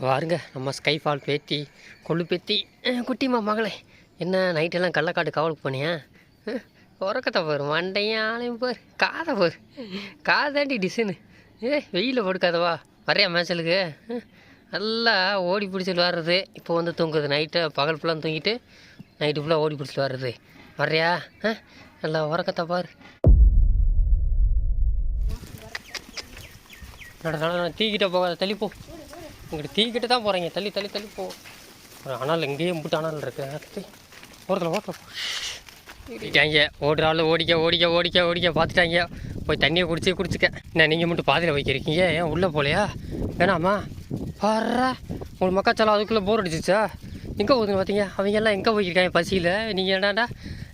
பாருங்க நம்ம ஸ்கைஃபால் பேத்தி கொள்ளு பேத்தி குட்டிமா மகளே. என்ன நைட்டெல்லாம் கள்ளக்காட்டு காவலுக்கு போனியா? உறக்கத்தை போர் மண்டையும் ஆளையும் காதை போர். காதாண்டி டிசைனு. ஏ வெயிலில் படுக்காதவா வரையா மேய்ச்சலுக்கு? நல்லா ஓடி பிடிச்சிட்டு வர்றது. இப்போ வந்து தூங்குது. நைட்டு பகல் ஃபுல்லாக தூங்கிட்டு நைட்டு ஃபுல்லாக ஓடி பிடிச்சிட்டு வர்றது. வர்றியா? நல்லா உறக்கத்தை பார். நட நட தீக்கிட்ட போகாத தெளிப்போம் இங்கிட்ட உங்கள்கிட்ட தான் போகிறீங்க தள்ளி தள்ளி தள்ளி போ. ஒரு அனல் எங்கேயே முட்டு அனல் இருக்கு. ஓரத்தில் ஓட்டலாம் ஓடிட்டாங்க. ஓடுற ஆள் ஓடிக்க ஓடிக்க ஓடிக்க ஓடிக்க. பார்த்துட்டாங்க. போய் தண்ணியை குடிச்சு குடிச்சுக்க. என்ன நீங்கள் மட்டும் பாதியில் வைக்கிறீங்க ஏன் உள்ளே போகலையா வேணாமா? பாரு உங்கள் மக்காச்சாலம் அதுக்குள்ளே போர் அடிச்சிச்சா எங்கே போகுதுன்னு பார்த்தீங்க அவங்க எல்லாம் எங்கே போய்க்கிருக்காங்க பசியில்? நீங்கள் என்னடா?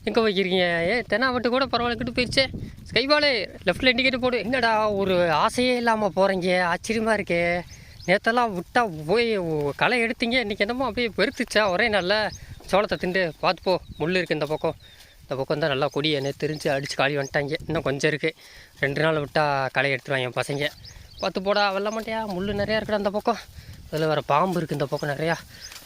எங்கே போய்க்கிறீங்க ஏ தென்னா மட்டும் கூட பரவாயில்ல கிட்ட போயிடுச்சு ஸ்கைபாலு லெஃப்ட்டில் இண்டிகேட்டர் போடு. என்னடா ஒரு ஆசையே இல்லாமல் போகிறீங்க ஆச்சரியமாக இருக்கே. நேற்றெல்லாம் விட்டா போய் களை எடுத்தீங்க இன்றைக்கி என்னமோ அப்படியே பெருத்துச்சா ஒரே நல்ல சோளத்தை திண்டு பார்த்து போ முள் இருக்குது இந்த பக்கம். இந்த பக்கம் தான் நல்லா கொடியை நேற்று தெரிஞ்சு அடித்து காலி வந்துட்டாங்க. இன்னும் கொஞ்சம் இருக்குது ரெண்டு நாள் விட்டால் களை எடுத்துருவாங்க என் பசங்க. பார்த்து போடா வெள்ள மாட்டியா? முள் நிறையா இருக்குடா அந்த பக்கம். அதில் வேறு பாம்பு இருக்குது இந்த பக்கம் நிறையா.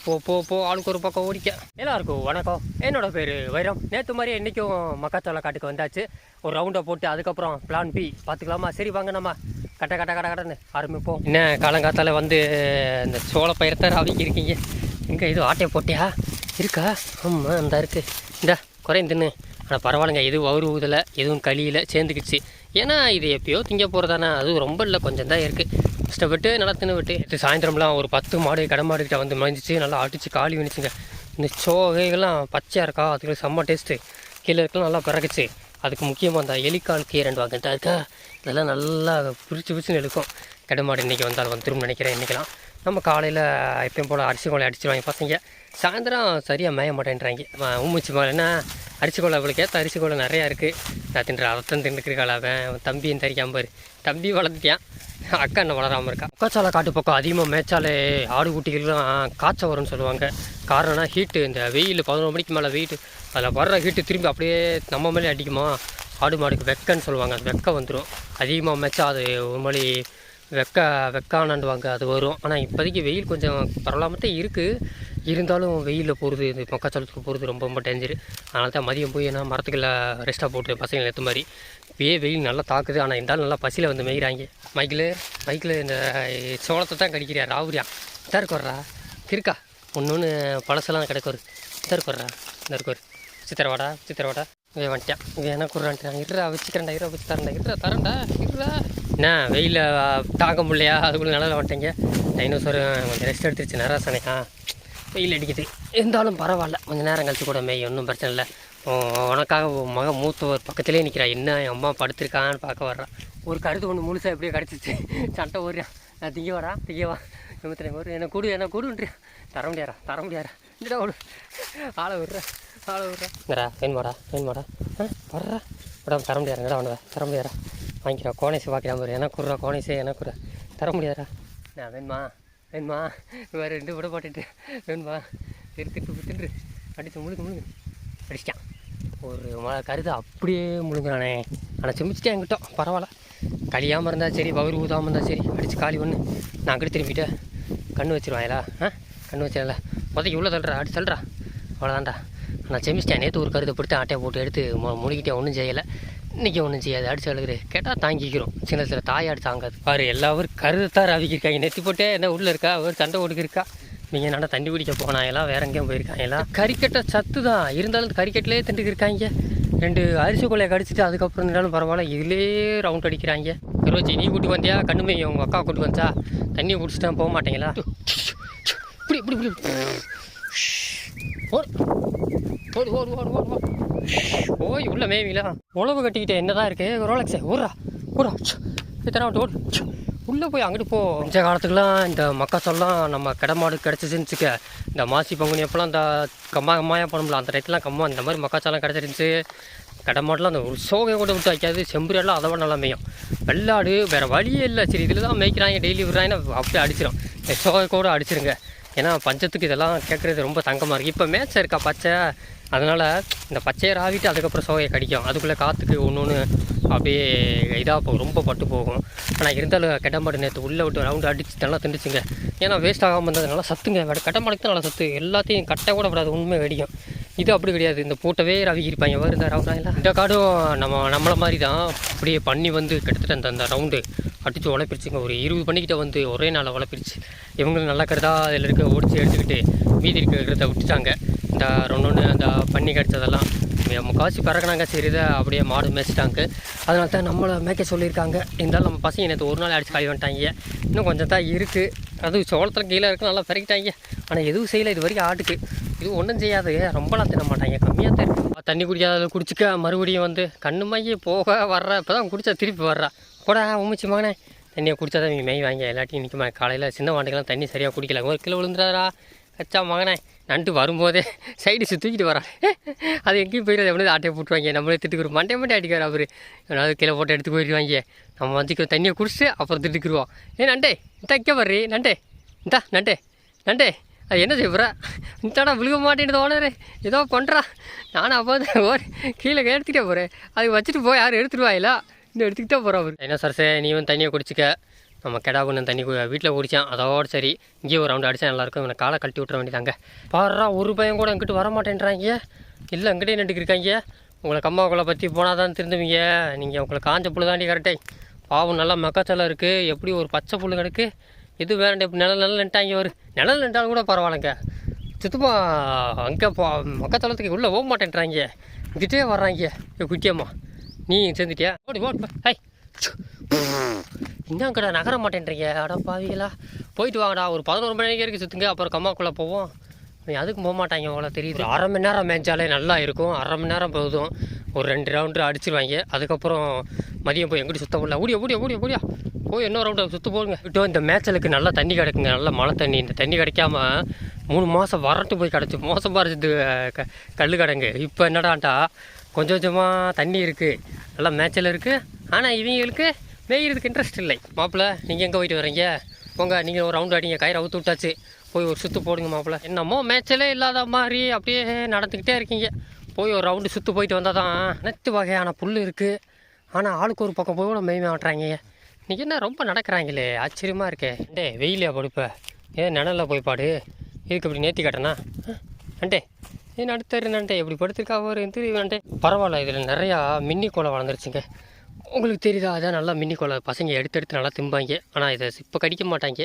போ போ போ ஆளுக்கு ஒரு பக்கம் ஓடிக்க. எல்லாருக்கும் வணக்கம். என்னோட பேர் வைரம். நேற்று மாதிரி இன்றைக்கும் மக்காச்சோள காட்டுக்கு வந்தாச்சு. ஒரு ரவுண்டை போட்டு அதுக்கப்புறம் பிளான் பி பார்த்துக்கலாமா? சரி வாங்க நம்ம. கட்ட கட்ட கட்ட கடன்னு ஆரம்பிப்போம். என்ன காலங்காத்தால் வந்து இந்த சோள பயிரத்தை ராவிக்கு இருக்கீங்க எங்கே இது ஆட்டையை போட்டியா? இருக்கா? ஆமாம் அந்த இருக்குது இந்த குறைந்துன்னு ஆனால் பரவாயில்லைங்க எதுவும் வவுறு ஊதலை எதுவும் களியில் சேர்ந்துக்கிச்சு. ஏன்னா இது எப்பயோ திங்க போகிறதானே அதுவும் ரொம்ப இல்லை கொஞ்சம் தான் இருக்குது கஷ்டப்பட்டு நல்லா தின்னு விட்டு இது சாயந்தரம்லாம் ஒரு பத்து மாடு கடமாடுக்கிட்ட வந்து மறைஞ்சிச்சு நல்லா அடித்து காலி வினிச்சுங்க இந்த சோகைகள்லாம் பச்சையாக இருக்கா? அதுக்கு செம்ம டேஸ்ட்டு கீழே இருக்கலாம் நல்லா பிறகுச்சு அதுக்கு முக்கியமாக அந்த எலிக்கால் கீரண்டு வாங்கிட்டா இருக்கா? இதெல்லாம் நல்லா பிரித்து பிரிச்சுன்னு எடுக்கும். கடுமாடு இன்றைக்கி வந்தால் வந்துடும் நினைக்கிறேன் இன்றைக்கெலாம் நம்ம காலையில் எப்பயும் போல் அரிசி கோலை அடிச்சிருவாங்க பசங்க. சாயந்தரம் சரியாக மேய மாட்டேன்றாங்க. உமிச்சு என்ன? அரிசி கோலை அவளுக்கு ஏற்ற அரிசி கோலை நிறையா இருக்குது நான் தின்ற அர்த்தம் தின்னுக்கிறக்கால அவன்? அவன் தம்பியும் தரிக்காம பாரு. தம்பி வளர்த்துட்டான் அக்கா என்ன வளராமல் இருக்கா. உக்காச்சாலை காட்டு பக்கம் அதிகமாக மேய்ச்சாலே ஆடு குட்டிகள்லாம் காய்ச்சல் வரும்னு சொல்லுவாங்க. காரணம்னா ஹீட்டு இந்த வெயில் பதினொரு மணிக்கு மேலே வெயிட்டு அதில் வர்ற ஹீட்டு திரும்பி அப்படியே நம்ம மேலே அடிக்குமா? ஆடு மாடுக்கு வெக்கன்னு சொல்லுவாங்க. அது வெக்க வந்துடும் அதிகமாக மேய்ச்சா அது ஒரு மாதிரி வெக்க வெக்கானாண்டுவாங்க அது வரும். ஆனால் இப்போதைக்கு வெயில் கொஞ்சம் பரவலாமத்தான் இருக்குது இருந்தாலும் வெயிலில் போகிறது இந்த மக்காச்சோளத்துக்கு போகிறது ரொம்ப ரொம்ப டேஞ்சரு அதனால தான் மதியம் போய் என்ன மரத்துக்குள்ள ரெஸ்ட்டாக போட்டு பசங்களை ஏற்ற மாதிரி. இப்போயே வெயில் நல்லா தாக்குது. ஆனால் இருந்தாலும் நல்லா பசியில் வந்து மேய்கிறாங்க மைக்கில் மைக்கில் இந்த சோளத்தை தான் கடிக்கிறியா ராவுரியா. இதாக இருக்கா இருக்கா ஒன்று ஒன்று பழசெல்லாம் கிடைக்கும் இதாக இருக்கா இந்த இருக்கோரு சித்திரவாடா சித்திரவாடா. இவன் வந்துட்டான் இவன் என்ன குறான்ட்டான் இருடா வச்சுக்கிறேன்டா இருடா வச்சு தரேன்டா. இருடா தரேன்டா இருடா. என்ன வெயிலில் தாங்க முடியலையா? அதுக்குள்ளே நிழல வந்துட்டீங்க. டைனோசர் கொஞ்சம் ரெஸ்ட் எடுத்துருச்சு. நராசனையா வெயில் அடிக்குது. இருந்தாலும் பரவாயில்ல. கொஞ்சம் நேரம் கழிச்சு கூட மேய் ஒன்றும் பிரச்சனை இல்லை. உனக்காக மகன் மூத்தவர் பக்கத்துலேயே நிற்கிறா என்ன என் அம்மா படுத்திருக்கான்னு பார்க்க வர்றான் ஒரு கருத்து ஒன்று முழுசாக எப்படியே கிடச்சிச்சு. சண்டை ஓடுறான். நான் திங்க வரா திங்க வா. நிமித்திரம் ஒரு என்ன கொடு என்ன கொடுன்றியா தர முடியாரா தர முடியாரா இந்த ஆளை விடுறேன் ஆளை விட்றேன் மாடா வேணுமாடா வேணுமாடா ஆ வர்றா. விடாம தர முடியாதுங்கடா அவனை தர முடியாதா வாங்கிக்கிறா கோணேசி பார்க்கலாம் பாரு. எனக்கு குடுறா கோணேசே என்ன குடுறா. தர முடியாதா நான் வேணுமா? வேணுமா? வேறு ரெண்டு விட போட்டுட்டு. வேணுமா? திருத்திட்டு தின்று அடித்து முழுங்க முழுங்க. அடிச்சிட்டான். ஒரு மழை கருது அப்படியே முழுங்குறானே. ஆனால் சிமிச்சிட்டேன் என்கிட்ட. பரவாயில்ல. கழியாமல் இருந்தால் சரி பவுர் ஊதாமல் இருந்தால் சரி. அடித்து காலி ஒன்று நான் அங்கிட்டு திரும்பிட்டு கண்ணு வச்சிருவாங்களா ஆ கண்ணு வச்சிடல முதல்ல இவ்வளோ தள்ளுறா அடி தள்ளுறா அவ்வளோதான்டா நான் செமிச்சிட்டேன் நேற்று ஒரு கருத்தை பிடித்து ஆட்டையை போட்டு எடுத்து மு முழுகிட்டே ஒன்றும் செய்யலை. இன்றைக்கி ஒன்றும் செய்யாது. அடிச்சு அழுகுது கேட்டால் தாங்கிக்கிறோம். சின்ன சில தாயாடு தாங்காது. பாரு எல்லாரும் கருத்தான் ரவிக்கிருக்காங்க. நெத்தி போட்டே என்ன உள்ளே இருக்கா? ஒரு சண்டை ஓடுக்கிருக்கா நீங்கள் நல்லா தண்ணி குடிக்க போனாங்களாம் வேற எங்கேயும் போயிருக்காங்களா கறிக்கட்டை சத்து தான் இருந்தாலும் கறிக்கட்டிலே திண்டுக்கு இருக்காங்க ரெண்டு அரிசி கொலையை கடிச்சிட்டு அதுக்கப்புறம் இருந்தாலும் பரவாயில்ல. இதிலே ரவுண்ட் அடிக்கிறாங்க. ரோஜி நீ கூட்டி வந்தியா? கண்ணுமே உங்கள் அக்கா கூட்டி வந்தா? தண்ணி குடிச்சிட்டா போக மாட்டேங்களா? இப்படி இப்படி இப்படி ஓடு ஓடு ஓடு ஓடு ஓடு. ஓடு ஓய் உள்ள மேவில உழவு கட்டிக்கிட்டு என்னதான் இருக்கு? ரோலக்ஸே ஊரா ஊரா இத்தனை ஓடு. உள்ளே போய் அங்கிட்டு போ. இந்த காலத்துக்குலாம் இந்த மக்காச்சோளம் நம்ம கிடமாடு கிடச்சிருந்துச்சுக்க இந்த மாசி பங்குனி அப்போலாம் இந்த கம்மா கம்மாயாக போனோம்ல அந்த டைத்துலாம் கம்மா இந்த மாதிரி மக்காச்சோளம் கிடச்சிருந்துச்சு. கடமாட்டெலாம் அந்த ஒரு சோகை கூட விட்டு வைக்காது செம்புரியெல்லாம் அதை விட நல்லா மேயும். வெள்ளாடு வேறு வழியே இல்லை. சரி இதில் தான் மேய்க்கிறாங்க டெய்லி விடுறாங்கன்னா அப்படியே அடிச்சிடும் இந்த சோகை கூட அடிச்சிருங்க. ஏன்னா பஞ்சத்துக்கு இதெல்லாம் கேட்குறது ரொம்ப தங்கமாக இருக்குது இப்போ மேட்ச் இருக்கா பச்சை? அதனால் இந்த பச்சையை ராவிட்டு அதுக்கப்புறம் சோகையை கடிக்கும். அதுக்குள்ளே காற்றுக்கு ஒன்று ஒன்று அப்படியே இதாக போகும் ரொம்ப பட்டு போகும். ஆனால் இருந்தாலும் கெட்டம்பாடு நேற்று உள்ளே விட்டு ரவுண்டு அடித்து நல்லா திண்டுச்சுங்க ஏன்னா வேஸ்ட் ஆகாமல் இருந்தது. நல்லா சத்துங்க. வேறு கெட்டம்பாடுக்கு தான் நல்லா சத்து. எல்லாத்தையும் கட்டை கூட விடாது. உண்மை கடிக்கும் இது அப்படி கிடையாது. இந்த பூட்டவே ரவி இருப்பாங்க. வேறு இந்த ரவுண்டாயில் இந்த காடும் நம்ம நம்மளை மாதிரி தான் அப்படியே பண்ணி வந்து கிட்டத்தட்ட அந்த அந்த ரவுண்டு அடித்து உழைப்பிருச்சுங்க. ஒரு இருபது பண்ணிக்கிட்ட வந்து ஒரே நாளில் உழைப்பிருச்சு. இவங்களும் நல்லா கருதா அதில் இருக்க ஒடிச்சு எடுத்துக்கிட்டு மீதி இருக்கிறத விட்டுட்டாங்க. இந்த ரெண்டு ஒன்று அந்த பண்ணி கிடச்சதெல்லாம் முக்கால்வாசி பறக்கினாங்க சரி அப்படியே மாடு மேய்ச்சிட்டாங்க. அதனால தான் நம்மளை மேய்க்க சொல்லியிருக்காங்க. இருந்தாலும் நம்ம பசங்க நேற்று ஒரு நாள் அடிச்சு காலி வந்துட்டாங்க இன்னும் கொஞ்சம் தான் இருக்குது அது சோளத்தில் கீழே இருக்குது நல்லா பறக்கிட்டாங்க ஆனால் எதுவும் செய்யலை. இது வரைக்கும் ஆட்டுக்கு. இது ஒன்றும் செய்யாது. ரொம்பலாம் தின்ன மாட்டாங்க. கம்மியாக தான். தண்ணி குடிக்காத குடிச்சிக்க. மறுபடியும் வந்து கண்ணு மைய போக வர்ற. இப்போ தான் குடித்தா திருப்பி வர்றா. கூட உமிச்சு மகனே. தண்ணியை குடிச்சா தான் இவங்க மேய் வாங்க எல்லாத்தையும் நிற்குமா காலையில் சின்ன வாண்டுக்கெல்லாம் தண்ணி சரியாக குடிக்கல. ஒரு கிலோ விழுந்துறாரா கச்சா மகனே. நண்டு வரும்போதே சைடு தூக்கிட்டு வரான். அது எங்கேயும் போயிடாது. எப்படி ஆட்டையை போட்டுருவாங்க. நம்மளே திட்டுக்குறோம் மண்டே மண்டே அடிக்கிறார் அவர். ஏதாவது கீழே போட்டு எடுத்து போயிடுவாங்க. நம்ம வந்துக்கிறோம் தண்ணியை குடிச்சு அப்புறம் திட்டுக்குருவோம். ஏ நண்டே இந்த இங்கே வர்றி நண்டே இந்தா நண்டே நண்டே. அது என்ன செய்ய போகிறா இந்தாடா விழுக மாட்டேன்னு ஓனரு. ஏதோ பண்ணுறா நானும் அப்போ வந்து ஓர் கீழே எடுத்துகிட்டே போகிறேன் அது வச்சுட்டு போய் யாரும் எடுத்துருவாயிலா இன்னும் எடுத்துக்கிட்டே போகிறா அவர். என்ன சரசே நீ வந்து தண்ணியை குடிச்சிக்க. நம்ம கெடா கொண்டு தண்ணி வீட்டில் குடித்தான் அதோட சரி. இங்கேயே ஒரு ரவுண்டு அடித்தா நல்லாயிருக்கும் இவனை காலை கழட்டி விட்ற வேண்டியதாங்க. பாடுறா ஒரு பையன் கூட எங்கிட்ட வர மாட்டேன்றாங்க இல்லை எங்கிட்டே நட்டுக்கு இருக்காங்க உங்களை கம்மாவுக்குள்ளே பற்றி போனால் தான் திருந்துவீங்க நீங்கள் உங்களை காஞ்ச புல்லு தாண்டி கரெக்டே பாவம் நல்லா மக்காச்சலம் இருக்குது எப்படி ஒரு பச்சை புல் கிடக்கு? இது வேறு இப்படி நிழல் நிழல் நின்ட்டாங்க ஒரு நிழல் நின்றாலும் கூட பரவாயில்லைங்க. சுத்தமாக அங்கே போ மக்காச்சலத்துக்கு உள்ளே போக மாட்டேன்றாங்க இங்கிட்டே வர்றாங்க குட்டியம்மா. நீ சேர்ந்துட்டியா ஓடி ஓட் ஹை. இன்னும் கடை நகர மாட்டேன்றீங்க. அட பாவிகளா. போயிட்டு வாங்கடா. ஒரு பதினோரு மணி நேரம் வரைக்கும் சுற்றுங்க அப்புறம் கம்மாக்குள்ளே போவோம். நீ அதுக்கு போக மாட்டாங்க அவ்வளோ தெரியுது. அரை மணி நேரம் மேய்ச்சாலே நல்லா இருக்கும். அரை மணி நேரம் போதும். ஒரு ரெண்டு ரவுண்டு அடிச்சிருவாங்க. அதுக்கப்புறம் மதியம் போய் எங்கிட்ட சுத்த முடியல. ஓடியா ஓடியா ஓடியா ஓடியா. போய் இன்னொரு ரவுண்டு சுற்று போடுங்க விட்டோ இந்த மேய்ச்சலுக்கு நல்லா தண்ணி கிடைக்குங்க. நல்லா மழை தண்ணி. இந்த தண்ணி கிடைக்காம மூணு மாதம் வறட்டு போய் கிடச்சி. மோசமாக இருந்தது க கல் கடங்கு. இப்போ என்னடான்ட்டா கொஞ்சம் கொஞ்சமாக தண்ணி இருக்குது நல்லா மேய்ச்சல் இருக்குது ஆனால் இவங்களுக்கு மேய்கிறதுக்கு இன்ட்ரெஸ்ட் இல்லை. மாப்பிள்ளை நீங்கள் எங்கே போயிட்டு வரீங்க? போங்க நீங்கள் ஒரு ரவுண்டு அடிங்க. கயிறு அவுத்து விட்டாச்சு. போய் ஒரு சுற்று போடுங்க மாப்பிள்ளை என்னமோ மேய்ச்சலே இல்லாத மாதிரி அப்படியே நடந்துக்கிட்டே இருக்கீங்க. போய் ஒரு ரவுண்டு சுற்று போயிட்டு வந்தால் தான் அனைத்து வகையான புல் இருக்குது ஆனால் ஆளுக்கு ஒரு பக்கம் போய் கூட மேய் மாட்டுறாங்க. இன்றைக்கி என்ன ரொம்ப நடக்கிறாங்களே? ஆச்சரியமாக இருக்கே. டே வெயிலியா படுப்ப? ஏன் நிழலில் போய் பாடு. இதுக்கு இப்படி நேர்த்தி காட்டனா? அண்டே ஏன் அடுத்த நண்டே இப்படி படுத்திருக்கா ஒரு எந்திரி பரவாயில்ல இதில் நிறையா மின்னி கோலை வளர்ந்துருச்சுங்க. உங்களுக்கு தெரியுதா அதான் நல்லா மின்னி கோலை பசங்க எடுத்து எடுத்து நல்லா திம்பாங்க. ஆனால் இதை இப்போ கடிக்க மாட்டாங்க.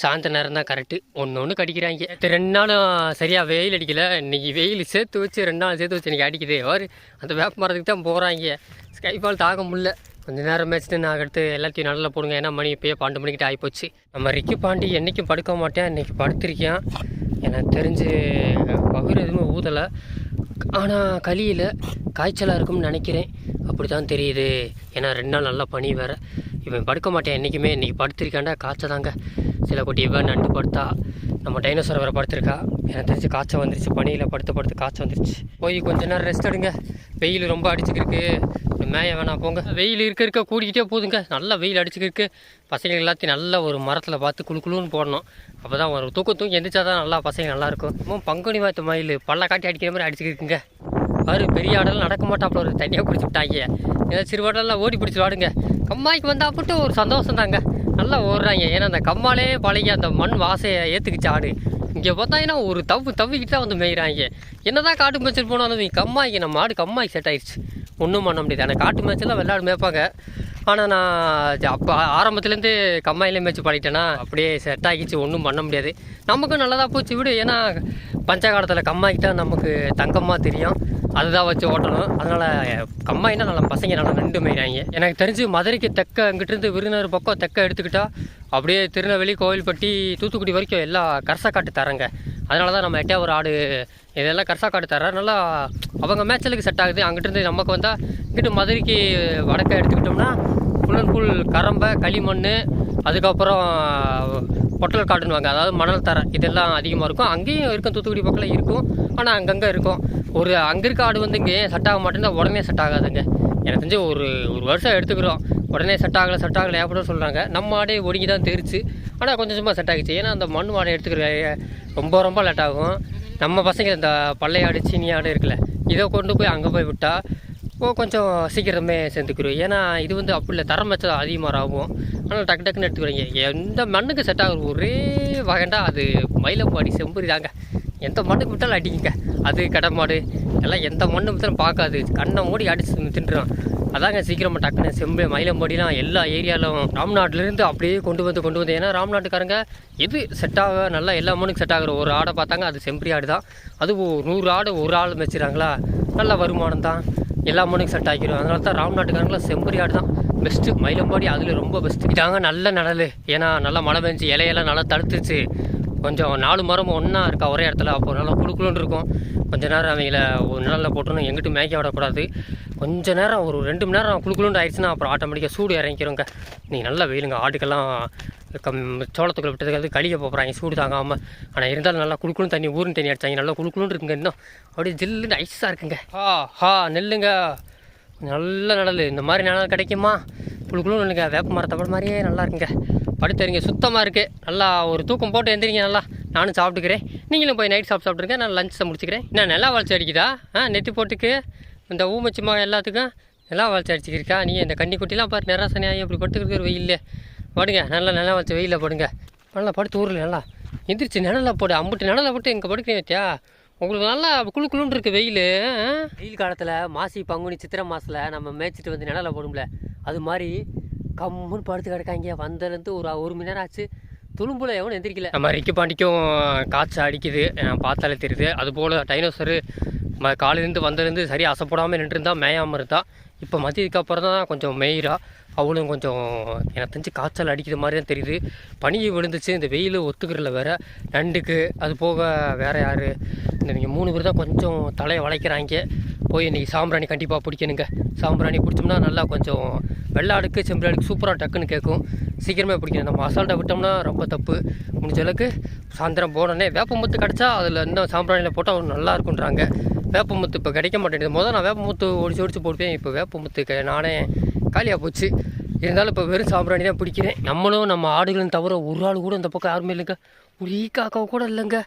சாயந்த நேரம் தான் கரெக்டு ஒன்று ஒன்று கடிக்கிறாங்க. இது ரெண்டு நாளும் சரியாக வெயில் அடிக்கல. இன்னைக்கு வெயில் சேர்த்து வச்சு ரெண்டு நாள் சேர்த்து வச்சு இன்றைக்கி அடிக்குது. ஒரு அந்த வேப்ப மரத்துக்கு தான் போகிறாங்க ஸ்கைபால் தாக்க முடியல. கொஞ்ச நேரம் மேய்ச்சிட்டு நான் அடுத்து எல்லாத்தையும் நல்லா போடுங்க. ஏன்னா மணி இப்போயே பன்னெண்டு மணிக்கிட்ட ஆகிப்போச்சு நம்ம ரிக்கி பாண்டி என்றைக்கும் படுக்க மாட்டேன். இன்றைக்கி படுத்திருக்கேன். எனக்கு தெரிஞ்சு பகிர் எதுவுமே ஊதலை. ஆனால் களியில் காய்ச்சலாக இருக்கும்னு நினைக்கிறேன். அப்படி தான் தெரியுது. ஏன்னா ரெண்டு நாள் நல்லா பனி வேறு. இவன் படுக்க மாட்டேன் என்றைக்குமே இன்றைக்கி படுத்திருக்காண்டா காய்ச்சல் தாங்க சில குட்டி இவன் நண்டு படுத்தா. நம்ம டைனோசர் வேறு படுத்திருக்கா. எனக்கு தெரிஞ்சு காய்ச்சல் வந்துருச்சு. பனியில் படுத்து படுத்து காய்ச்சல் வந்துருச்சு. போய் கொஞ்ச நேரம் ரெஸ்ட் எடுங்க. வெயில் ரொம்ப அடிச்சுக்கிருக்கு. மேய வேணாம் போங்க. வெயில் இருக்க இருக்க கூடிக்கிட்டே போதுங்க. நல்லா வெயில் அடிச்சுக்கிருக்கு. பசங்க எல்லாத்தையும் நல்லா ஒரு மரத்தில் பார்த்து குளு குளுன்னு போடணும். அப்போ தான் ஒரு தூக்கம் தூக்கி எந்திரிச்சா தான் நல்லா பசங்க நல்லாயிருக்கும் இன்னும் பங்குனி வாத்து மயில் பல்ல காட்டி அடிக்கிற மாதிரி அடிச்சுக்கிருக்குங்க. பாரு பெரிய ஆடெல்லாம் நடக்க மாட்டாப்புல. ஒரு தனியாக குடிச்சு விட்டாங்க. ஏதாவது சிறுவாடெல்லாம் ஓடி பிடிச்சி வாடுங்க கம்மாய்க்கு வந்தால் மட்டும் ஒரு சந்தோஷம் தாங்க. நல்லா ஓடுறாங்க. ஏன்னா அந்த கம்மாலே பழகி அந்த மண் வாசையை ஏற்றுக்குச்சு ஆடு. இங்கே பார்த்தாங்கன்னா ஒரு தவு தவிக்கிட்டு தான் வந்து மேய்கிறாங்க என்னதான் காட்டு மேய்ச்சல் போனாலும் கம்மாய்க்கு நம்ம மாடு கம்மாய்க்கு செட் ஆயிடுச்சு ஒன்றும் பண்ண முடியாது. ஆனால் காட்டு மேட்ச்செல்லாம் வெள்ளாடு மேய்ப்பாங்க. ஆனால் நான் அப்போ ஆரம்பத்துலேருந்து கம்மாயிலே மேட்ச் பாடிட்டேன்னா அப்படியே செட் ஆகிச்சு ஒன்றும் பண்ண முடியாது. நமக்கும் நல்லதாக போச்சு. விடு. ஏன்னா பஞ்சகாலத்தில் கம்மாய்க்கிட்டால் நமக்கு தங்கமாக தெரியும். அதுதான் வச்சு ஓட்டணும். அதனால் கம்மாயினா நல்லா பசங்க நல்லா ரெண்டு மேய்கிறாங்க எனக்கு தெரிஞ்சு மதுரைக்கு தெக்க இங்கிட்டிருந்து விருந்தினர் பக்கம் தெக்க எடுத்துக்கிட்டால் அப்படியே திருநெல்வேலி கோவில்பட்டி தூத்துக்குடி வரைக்கும் எல்லா கரசக்காட்டு தரங்க. அதனால தான் நம்ம எட்டே ஒரு ஆடு இதெல்லாம் கரசாக்காட்டு தர நல்லா அவங்க மேட்சலுக்கு செட் ஆகுது. அங்கிட்டிருந்து நமக்கு வந்தால் இங்கிட்டு மதுரைக்கு வடக்க எடுத்துக்கிட்டோம்னா ஃபுல் அண்ட் ஃபுல் கரம்பை களிமண் அதுக்கப்புறம் பொட்டல் காடுன்னுவாங்க அதாவது மணல் தர. இதெல்லாம் அதிகமாக இருக்கும். அங்கேயும் இருக்கும் தூத்துக்குடி பக்கத்தில் இருக்கும். ஆனால் அங்கங்கே இருக்கும். ஒரு அங்கே இருக்க ஆடு வந்து இங்கே செட் ஆக மாட்டேங்குது உடனே செட் ஆகாதுங்க. எனக்கு தெரிஞ்சு ஒரு ஒரு வருஷம் எடுத்துக்கிறோம். உடனே செட் ஆகலை செட் ஆகலை ஏப்படும் சொல்கிறாங்க நம்ம ஆடே ஒடுங்கி தான் தெரிச்சு. ஆனால் கொஞ்சம் கொஞ்சமாக செட் ஆகிடுச்சு. ஏன்னா அந்த மண் ஆடை எடுத்துக்கிற ரொம்ப ரொம்ப லேட் ஆகும். நம்ம பசங்க இந்த பள்ளையாடு சீனி ஆடு இருக்குல்ல இதை கொண்டு போய் அங்கே போய் விட்டால் கொஞ்சம் சீக்கிரமே சேர்ந்துக்கிறோம் ஏன்னா இது வந்து அப்படி இல்லை. தரம் வச்சது அதிகமாக ஆகும் ஆனால் டக்கு டக்குன்னு எடுத்துக்கிறீங்க. எந்த மண்ணுக்கு செட் ஆகுற ஒரே வகைண்டா அது மயிலப்பாடி செம்புரி தாங்க. எந்த மண்ணுக்கு விட்டாலும் அடிக்குங்க. அது கடமாடு எல்லாம் எந்த மண்ணு விட்டாலும் பார்க்காது. கண்ணை மூடி அடிச்சு தின்றுடும் அதாங்க சீக்கிரமாக டக்குன்னு செம்பு மயிலம்பாடிலாம் எல்லா ஏரியாலும் ராம்நாட்டிலேருந்து அப்படியே கொண்டு வந்து கொண்டு வந்து. ஏன்னா ராம்நாட்டுக்காரங்க எது செட் ஆக நல்லா எல்லா மண்ணுக்கு செட் ஆகுற ஒரு ஆடை பார்த்தாங்க. அது செம்பரி ஆடு தான் அது நூறு ஆடு ஒரு ஆள் வச்சுறாங்களா நல்ல வருமானம் தான். எல்லா மண்ணுக்கும் செட் ஆகிடும் அதனால தான் ராம்நாட்டுக்காரங்களாம் செம்பரி ஆடு தான் பெஸ்ட்டு மயிலம்பாடி அதில் ரொம்ப பெஸ்ட்டு இதாங்க நல்ல நிழல். ஏன்னா நல்லா மழை பெஞ்சு இலையெல்லாம் நல்லா தடுத்துச்சு கொஞ்சம் நாலு மரம் ஒன்றா இருக்கா ஒரே இடத்துல. அப்போ நல்லா குழுக்குழுன்னு இருக்கும். கொஞ்ச நேரம் அவங்கள ஒரு நிழலில் போட்டணும் எங்கிட்டும் மேய்க்க விடக்கூடாது. கொஞ்ச நேரம் ஒரு ரெண்டு மணி நேரம் குழுக்குழுன்னு ஆயிடுச்சுன்னா அப்புறம் ஆட்டோமேட்டிக்காக சூடு இறங்கிக்கிறோங்க நீங்கள் நல்லா வெயிலுங்க ஆட்டுக்கெல்லாம் கம் சோளத்துக்குள்ள விட்டதுக்கு கழிய போகிறாங்க சூடு தாங்காமல் ஆனால் இருந்தாலும் நல்லா குழுக்குழுன்னு தண்ணி ஊரின் தண்ணி அடித்தாங்க நல்லா குழுக்குழுன்னு இருக்குங்க இன்னும். அப்படியே ஜில்லுன்னு ஐஸாக இருக்குங்க. ஹா ஹா நெல்லுங்க. நல்ல நிழல். இந்த மாதிரி நிழல் கிடைக்குமா? குழுக்குழுன்னு இல்லைங்க வேப்ப விட மாதிரியே நல்லா இருக்குங்க. படுத்துறீங்க சுத்தமாக இருக்குது நல்லா ஒரு தூக்கம் போட்டு எந்திரிங்க நல்லா. நானும் சாப்பிட்டுக்கிறேன். நீங்களும் போய் நைட் சாப்பிட்டு சாப்பிட்ருங்க நான் லஞ்ச் முடிச்சுக்கிறேன். என்ன நல்லா வளர்ச்சி அடிக்குதா? ஆ நெத்தி போட்டுக்கு. இந்த ஊமச்சிமா எல்லாத்துக்கும் நல்லா வளர்ச்சி அடிச்சுக்கிருக்கா. நீ இந்த கன்னி குட்டிலாம் பாரு நிராசனையாகி அப்படி படுத்துக்கிற வெயில்ல. படுங்க நல்லா நல்லா வளர்ச்சி வெயிலில் படுங்க. நல்லா படுத்து ஊரில் நல்லா. எந்திரிச்சு நிழலில் போடு அம்புட்டு நிழலில் போட்டு இங்கே படுக்கிறேன் வச்சியா உங்களுக்கு நல்லா குளு குளுன்னு இருக்குது வெயில் வெயில் காலத்தில் மாசி பங்குனி சித்திரை மாதத்தில் நம்ம மேய்ச்சிட்டு வந்து நிழலில் போடும்ல. அது மாதிரி கம்முன்னு படுத்து கிடக்காங்க. வந்ததுலேருந்து ஒரு ஒரு மணி நேரம் ஆச்சு. துளும்புல எவனும் எந்திரிக்கல. நம்ம ரிக்கி பாண்டிக்கும் காய்ச்சல் அடிக்குது. பார்த்தாலே தெரியுது. அதுபோல் டைனோசரு ம காலையிலேருந்து வந்ததுலேருந்து சரியாக அசைப்படாமல் நின்றுருந்தா மேயாமல் இருந்தா இப்போ மதியத்துக்கு அப்புறம் தான் கொஞ்சம் மேயிரா அவளும் கொஞ்சம் எனக்கு தெரிஞ்சு காய்ச்சல் அடிக்கிற மாதிரி தான் தெரியுது. பனி விழுந்துச்சு இந்த வெயில் ஒத்துக்கிறல வேறு. நண்டுக்கு அது போக வேற யார்? இந்த நீங்கள் மூணு பேர் தான் கொஞ்சம் தலையை வளைக்கிறாங்க. போய் இன்றைக்கி சாம்பிராணி கண்டிப்பாக பிடிக்கணுங்க. சாம்பிராணி பிடிச்சோம்னா நல்லா கொஞ்சம் வெள்ளாடுக்கு செம்பராடுக்கு சூப்பராக டக்குன்னு கேட்கும். சீக்கிரமே பிடிக்கணும். நம்ம அசால்ட்டாக விட்டோம்னா ரொம்ப தப்பு. முடிஞ்ச அளவுக்கு சாயந்தரம் போனோடனே வேப்பமுத்து கிடச்சா அதில் இன்னும் சாம்பிராணியில் போட்டால் நல்லா இருக்குன்றாங்க வேப்பமுத்து இப்போ கிடைக்க மாட்டேங்குது முதல்ல நான் வேப்பமுத்து ஒடிச்சு ஒடிச்சு போடுவேன் இப்போ வேப்பமுத்து க- நானே காலியாக போச்சு. இருந்தாலும் இப்போ வெறும் சாம்பிராணி தான் பிடிக்கிறேன். நம்மளும் நம்ம ஆடுகளும் தவிர ஒரு ஆள் கூட இந்த பக்கம் யாருமே இல்லைங்க. ஒரு ஈ கூட இல்லைங்க.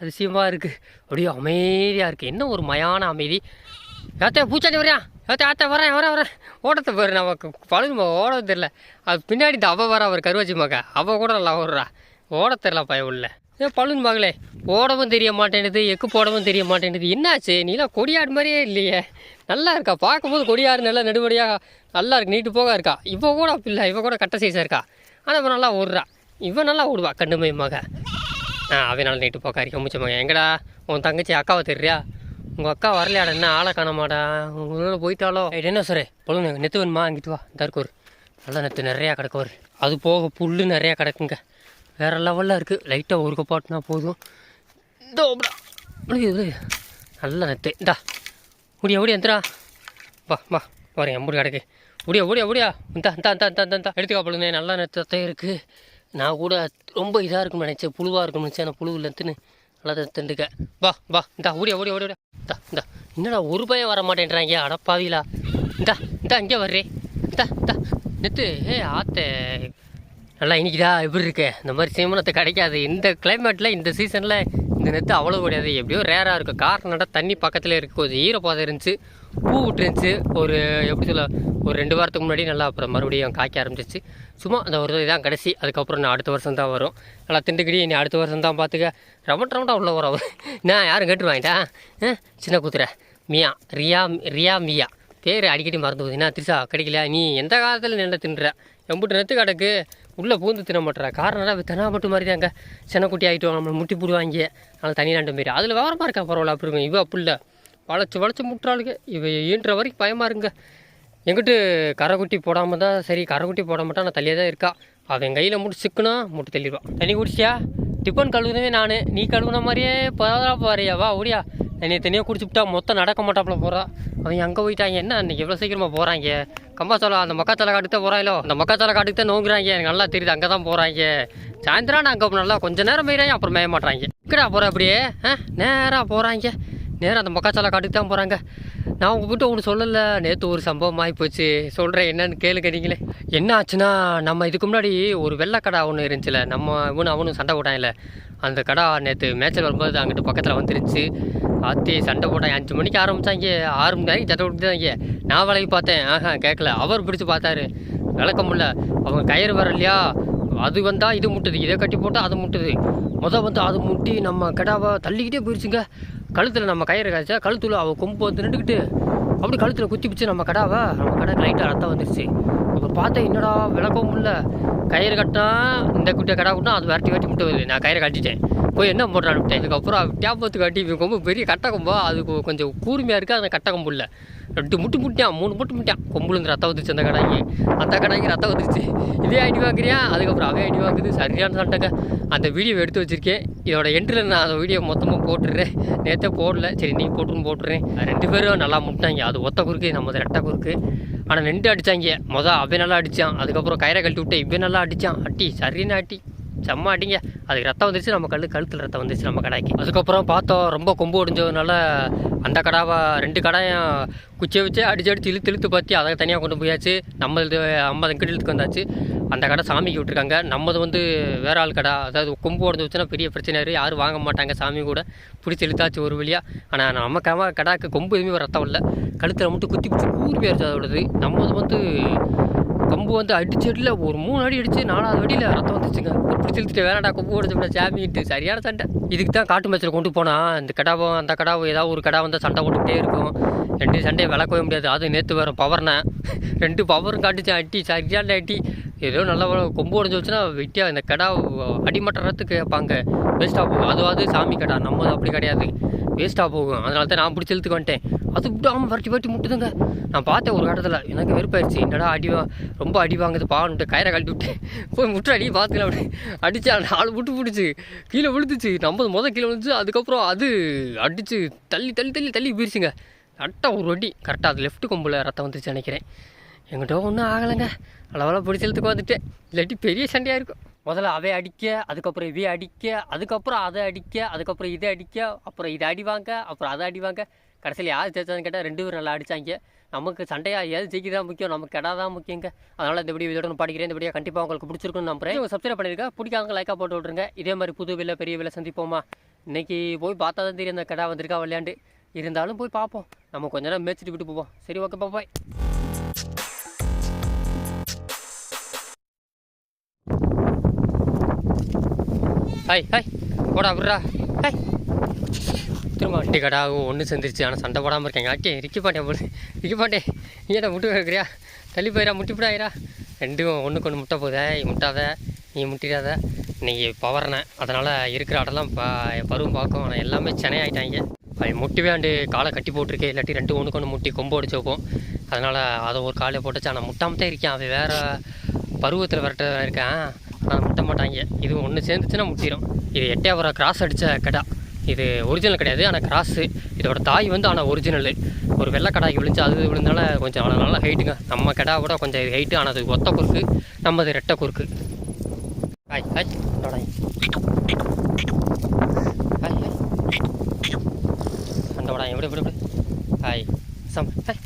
அதிசயமாக இருக்குது அப்படியே அமைதியாக இருக்குது என்ன ஒரு மயான அமைதி. ஏத்தே பூச்சாண்டி வரையா ஏத்தே ஆத்தா வரேன் வரேன் வரேன். ஓடத்தை பாரு நமக்கு பழகுமா ஓட தெரில அது பின்னாடி இந்த அவ வர அவர் கருவாச்சி மக அவள் கூட நல்லா ஓடுறா. ஓட தெரில பய உள்ள. ஏன் பழுது மகளே ஓடவும் தெரிய மாட்டேங்குது எக்கு போடவும் தெரிய மாட்டேன்து என்னாச்சு? நீலாம் கொடியாடு மாதிரியே இல்லையே. நல்லா இருக்கா? பார்க்கும்போது கொடியாடு நல்லா நெடுவடியாக நல்லா இருக்கு. நீட்டு போக இருக்கா? இவன் கூட அப்படி இல்லை. இவ கூட கட்ட சைஸாக இருக்கா? ஆனால் இவன் நல்லா ஓடுறா. இவன் நல்லா ஓடுவா கண்டுமை மக. ஆ அவன் நல்லா நீட்டு போக்கா இருக்க? முச்ச மகன். எங்கடா? உன் தங்கச்சி அக்காவை தெரியா உங்கள் அக்கா வரலையாடா. என்ன ஆளை காணமாடா? உங்களோட போயிட்டாலோ என்ன சார் பொழுது நெத்து வேணுமா? அங்கிட்டு வா. இந்த நல்லா நெத்து நிறையா கிடக்கு ஒரு. அது போக புல் நிறையா கிடக்குங்க. வேறு லெவலில் இருக்குது லைட்டாக ஒரு கப்பாட்டினா போதும். இந்த நல்ல நெத்து இந்தா. முடியா முடியா எந்திரா வா வா. வரேன் முடி கிடக்கு முடியா முடியா முடியா இந்தா இந்தா இந்தா இந்தா இந்தா எடுத்துக்கா பொழுதுனே நல்லா நெத்தத்தை இருக்குது நான் கூட ரொம்ப இதாக இருக்கும்னு நினச்சேன். புழுவாக இருக்கும்னு நினச்சேன். ஆனால் புழு இல்லைன்னு நல்லா திண்டுக்க வா வா. இந்தா ஓடியா ஓடியா ஓடியா. இந்தா இந்தா. என்னடா ஒரு பையன் வர மாட்டேன்றாங்க. அடப்பாவிலா இந்தா இந்தா இங்கே வர்றே. இந்தா இந்தா. நெத்து. ஏ ஆத்தே. நல்லா இனிக்குதா? எப்படி இருக்கு? இந்த மாதிரி சீமனத்தை கிடைக்காது. இந்த கிளைமேட்டில் இந்த சீசனில் இந்த நெத்து அவ்வளோ கிடையாது எப்படியோ ரேராக இருக்கும் காரணம்னா தண்ணி பக்கத்தில் இருக்குது கொஞ்சம் ஈரப்பாதம் இருந்துச்சு. பூ விட்டுருந்துச்சு. ஒரு எப்படி சொல்ல ஒரு ரெண்டு வாரத்துக்கு முன்னாடி நல்லா அப்புறம் மறுபடியும் காய்க்க ஆரம்பிச்சிச்சு சும்மா அந்த ஒரு இதான் கடைசி. அதுக்கப்புறம் நான் அடுத்த வருஷம் தான் வரும். நல்லா திண்டுக்கிடி நீ அடுத்த வருஷம் தான் பார்த்துக்க ரமட் ரமட்டா உள்ள வரும். நான் யாரும் கேட்டுருவாங்கடா வாங்கிட்டா? ஆ, சின்ன குத்துற. மியா ரியா ரியா மியா. பேர் அடிக்கடி மறந்து போகுது. என்ன திரிசா கிடைக்கல. நீ எந்த காலத்தில் நின்று தின்ற? எம்பிட்டு நெத்து கிடக்கு உள்ளே பூந்து தின மாட்டுறா. காரணம் தெனாப்பட்டு மாதிரி தாங்க சின்னக்குட்டி ஆகிட்டோம் நம்மளை முட்டி போடுவாங்க. அதனால் தனி ரெண்டு மாரி. அதில் விவரமாக இருக்கா பரவாயில்ல அப்படி இருக்கும். இவ அப்படி இல்லை. வளைச்சி வளைச்சு முட்டுறாளுங்க. இவ ஈன்ற வரைக்கும் பயமாக இருங்க எங்கிட்டு கரைக்குட்டி போடாமல் தான் சரி கரைக்குட்டி போட மாட்டா நான் தள்ளியே தான் இருக்கா. அவன் கையில் முட்டு சிக்கனா முட்டு தள்ளிடுவான் தண்ணி குடிச்சியா? டிஃபன் கழுவுனவே நான். நீ கழுவுன மாதிரியே பரவாயில்ல பாரியா வா ஓடியா. என்னை தனியாக குடிச்சுவிட்டா மொத்தம் நடக்க மாட்டாப்புல போகிறா அவன் அங்கே போயிட்டாங்க. என்ன அன்றைக்கி எவ்வளோ சீக்கிரமாக போகிறாங்க கம்பாச்சோளம் அந்த மக்காச்சோள காட்டுக்கு தான் போகிறாங்களோ அந்த மக்காச்சோள காட்டுக்கு தான் நோங்குறாங்க. எனக்கு நல்லா தெரியுது அங்கே தான் போகிறாங்க சாயந்தரம் நான் அங்கே நல்லா கொஞ்சம் நேரம் போயிடாங்க அப்புறம் மேய மாட்டாங்க இக்கடா போகிற அப்படியே? ஆ நேராக போகிறாங்க நேராக அந்த மக்காச்சோள காட்டுக்கு தான் போகிறாங்க நான் உங்ககிட்ட ஒன்று சொல்லலை. நேற்று ஒரு சம்பவம் ஆகிப்போச்சு சொல்கிறேன் என்னன்னு கேளுங்க நீங்களே. என்ன ஆச்சுன்னா நம்ம இதுக்கு முன்னாடி ஒரு வெள்ளைக்கடா ஒன்று இருந்துச்சுல. நம்ம இவனு அவனும் சண்டை போட்டாங்கல்ல. அந்த கடை நேற்று மேய்ச்சல் வரும்போது அங்கிட்டு பக்கத்தில் வந்துருச்சு. ஆத்தி சண்டை போட்டேன் அஞ்சு மணிக்கு ஆரம்பிச்சாங்க. ஆறு மணி வரைக்கும் சட்டை விட்டுதாங்க நான் வேலைக்கு பார்த்தேன். ஆஹா கேட்கல. அவர் பிடிச்சு பார்த்தாரு. விளக்க முடியல. அவங்க கயிறு வர இல்லையா? அது வந்தால் இது முட்டுது. இதை கட்டி போட்டால் அது முட்டுது. முத வந்து அது முட்டி நம்ம கடாவை தள்ளிக்கிட்டே போயிடுச்சுங்க கழுத்தில் நம்ம கயிறு காய்ச்சா கழுத்தில் அவள் கொம்பு வந்து நின்றுக்கிட்டு அப்படி கழுத்தில் குத்தி பிடிச்சி நம்ம கடாவை நம்ம கடை லைட்டாக ரத்தம் வந்துருச்சு. இப்போ பார்த்தேன் என்னடா விளக்கம் முடியல கயிறு கட்டினா இந்த குட்டியை கடா விட்டா அது விரட்டி விரட்டி முட்டை வருது நான் கயிறு கட்டிட்டேன் போய் என்ன போடுறான்னு விட்டேன் இதுக்கப்புறம் டேப்பத்து கட்டி இவன் கொம்பு பெரிய கட்டை கொம்பா அது கொஞ்சம் கூர்மையாக இருக்குது அந்த கட்டை கொம்பு இல்லை. ரெண்டு முட்டு முட்டியான் மூணு முட்டு முட்டியான் கொம்புலேருந்து ரத்தம் வந்துச்சு அந்த கடாய்க்கு. அந்த கடாய்க்கு ரத்தம் வந்துருச்சு. இதே அடி வாங்குறியா? அதுக்கப்புறம் அவன் அடி வாங்குது. சரியான சண்டைங்க. அந்த வீடியோ எடுத்து வச்சிருக்கேன். இதோட என்ட்ரில் நான் அந்த வீடியோ மொத்தமாக போட்டுடுறேன். நேற்றே போடல. சரி நீ போட்டுன்னு போட்டுறேன் ரெண்டு பேரும் நல்லா முட்டாங்க அது ஒத்த குறுக்கு நம்ம ரெட்டை குறுக்கு. ஆனால் ரெண்டு அடித்தாங்க மொதல் அவன் நல்லா அடித்தான் அதுக்கப்புறம் கயிறை கழட்டி விட்டு இவன் நல்லா அடித்தான் அட்டி சரின்னு அட்டி செம்ம அடிங்க அதுக்கு ரத்தம் வந்துருச்சு நம்ம கழு கழுத்தில் ரத்தம் வந்துருச்சு நம்ம கடாய்க்கு. அதுக்கப்புறம் பார்த்தோம் ரொம்ப கொம்பு ஒடிஞ்சதுனால அந்த கடாவை ரெண்டு கடாயும் குச்சியை வச்சு அடிச்சு அடிச்சு இழுத்து இழுத்து பற்றி அதை தனியாக கொண்டு போயாச்சு. நம்மளது ஐம்பது கிட்ட இழுத்துக்கு வந்தாச்சு. அந்த கடை சாமிக்கு விட்டுருக்காங்க. நம்மது வந்து வேற ஆள் கடை. அதாவது கொம்பு உடஞ்சு வச்சுன்னா பெரிய பிரச்சனை இருக்குது யாரும் வாங்க மாட்டாங்க சாமி கூட. பிடிச்சி இழுத்தாச்சு ஒரு வழியாக ஆனால் நம்ம கம கடாக்கு கொம்பு எதுவுமே ரத்தம் இல்லை. கழுத்தில் மட்டும் குத்தி பிடிச்சி கூர்மையாக இருந்துச்சு அதோடது. நம்மது வந்து கொம்பு வந்து அடிச்சடியில் ஒரு மூணு அடி அடிச்சு நாலாவது அடியில் ரத்தம் வந்துச்சுங்க. பிடிச்சி இழுத்துட்டு வேணாடா கொம்பு உடச்சு சாமிட்டு சரியான சண்டை. இதுக்கு தான் காட்டு மேய்ச்சல் கொண்டு போனால் இந்த கடாவும் அந்த கடாவும் ஏதாவது ஒரு கடா வந்து சண்டை போட்டுக்கிட்டே இருக்கும். ரெண்டு சண்டையை விளக்கவே முடியாது. அது நேற்று வேறு பவர்னா ரெண்டு பவரும் காட்டுச்சேன் அட்டி சரியான அட்டி ஏதோ நல்ல கொம்பு உடஞ்சி வச்சுன்னா வெட்டியாக இந்த கடா அடிமட்டுறதுக்கு கேட்பாங்க. பெஸ்ட்டாக போகும். அதுவாது சாமி கடா. நம்ம அப்படி கிடையாது. வேஸ்ட்டாக போகும். அதனால தான் நான் பிடிச்சி இழுத்துக்கு வந்துட்டேன். அது விடாமல் வரட்டி வரட்டி முட்டுதுங்க. நான் பார்த்தேன் ஒரு கட்டத்தில் எனக்கு வெறுப்பாயிடுச்சு என்னடா அடி வா ரொம்ப அடி வாங்குது பாவன்ட்டு கயிறை கழட்டி விட்டேன் போய் முட்டை அடி பார்த்துக்கலாம் அப்படி அடிச்சு நாலு முட்டு பிடிச்சி கீழே விழுந்துச்சு. நம்ம மொதல் கீழே விழுந்துச்சு. அதுக்கப்புறம் அது அடிச்சு தள்ளி தள்ளி தள்ளி தள்ளி போயிடுச்சுங்க கரெக்டாக ஒரு வட்டி கரெக்டாக அது லெஃப்ட் கொம்பில் ரத்தம் வந்துச்சு நினைக்கிறேன். எங்கிட்ட ஒன்றும் ஆகலைங்க. அளவெல்லாம் பிடிச்சதுக்கு வந்துட்டேன். இல்லாட்டி பெரிய சண்டையாக இருக்கும். முதல்ல அவை அடிக்க அதுக்கப்புறம் இவை அடிக்க அதுக்கப்புறம் அதை அடிக்க அதுக்கப்புறம் இதை அடிக்க அப்புறம் இதை அடிவாங்க அப்புறம் அதை அடிவாங்க கடைசியில் யார் ஜெயிச்சதுன்னு கேட்டால் ரெண்டு பேரும் நல்லா அடித்தாங்க நமக்கு சண்டையாக ஏது ஜெயிக்கிறதா முக்கியம் நமக்கு கடை தான் முக்கியங்க. அதனால் இந்த வீடியோ இதோட படிக்கிறேன். இந்த வீடியோ கண்டிப்பாக உங்களுக்கு பிடிச்சிருக்குன்னு நம்புறேன். சப்ஸ்கிரைப் பண்ணியிருக்கேன் பிடிக்காதவங்க லைக்காக போட்டு விட்ருங்க இதே மாதிரி புது வில்ல பெரிய வில்ல சந்திப்போமா? இன்னைக்கு போய் பார்த்தா தான் தெரியும் அந்த கடை வந்திருக்கா விளையாண்டு. இருந்தாலும் போய் பார்ப்போம். நம்ம கொஞ்ச நேரம் மேய்ச்சிட்டு விட்டு போவோம். சரி ஓகே பாப்பாய் ஹாய் ஹாய். போடா விட்றா. ஹாய். திரும்ப வண்டி கடா ஒன்று செஞ்சிருச்சு. ஆனால் சண்டை போடாமல் இருக்கேங்க ஆட்டி ரிக்கி பாண்டே போடு ரிக்கி பாட்டே. ஏடா முட்டு வைக்கிறியா தள்ளி போயிடா முட்டி போடாயிரா ரெண்டும் ஒன்றுக்கு ஒன்று முட்டை போதே முட்டாத. நீ முட்டிடாத. இன்னைக்கு பவர்னேன் அதனால் இருக்கிற ஆடெல்லாம் பா பருவம் பார்க்கும். ஆனால் எல்லாமே சென்னை ஆகிட்டாங்க அது முட்டிவேண்டு காலை கட்டி போட்டிருக்கேன் இல்லாட்டி ரெண்டு ஒன்றுக்கு ஒன்று முட்டி கொம்பு அடிச்சு வைப்போம். அதனால் அதை ஒரு காலையை போட்டுச்சு. ஆனால் முட்டாமல் தான் இருக்கேன். அவன் வேறு பருவத்தில் விரட்ட இருக்கேன். ஆனால் முட்ட மாட்டாங்க. இது ஒன்று சேர்ந்துச்சுன்னா முட்டிடும் இது எட்டையாபுரம் கிராஸ் அடித்த கடா. இது ஒரிஜினல் கிடையாது ஆனால் கிராஸு இதோட தாய் வந்து ஆனால் ஒரிஜினலு ஒரு வெள்ளை கடாய்க்கு விழுந்துச்சு அது விழுந்தால கொஞ்சம் அவ்வளோ நல்லா ஹைட்டுங்க நம்ம கடா விட கொஞ்சம் இது ஹைட்டு ஆனால் அது ஒத்த குறுக்கு. நம்மது ரெட்டை குறுக்கு. Hi hi. டடாய் hi hi. அந்த வடாய் எப்படி எப்படி எப்படி ஹாய். Some hi.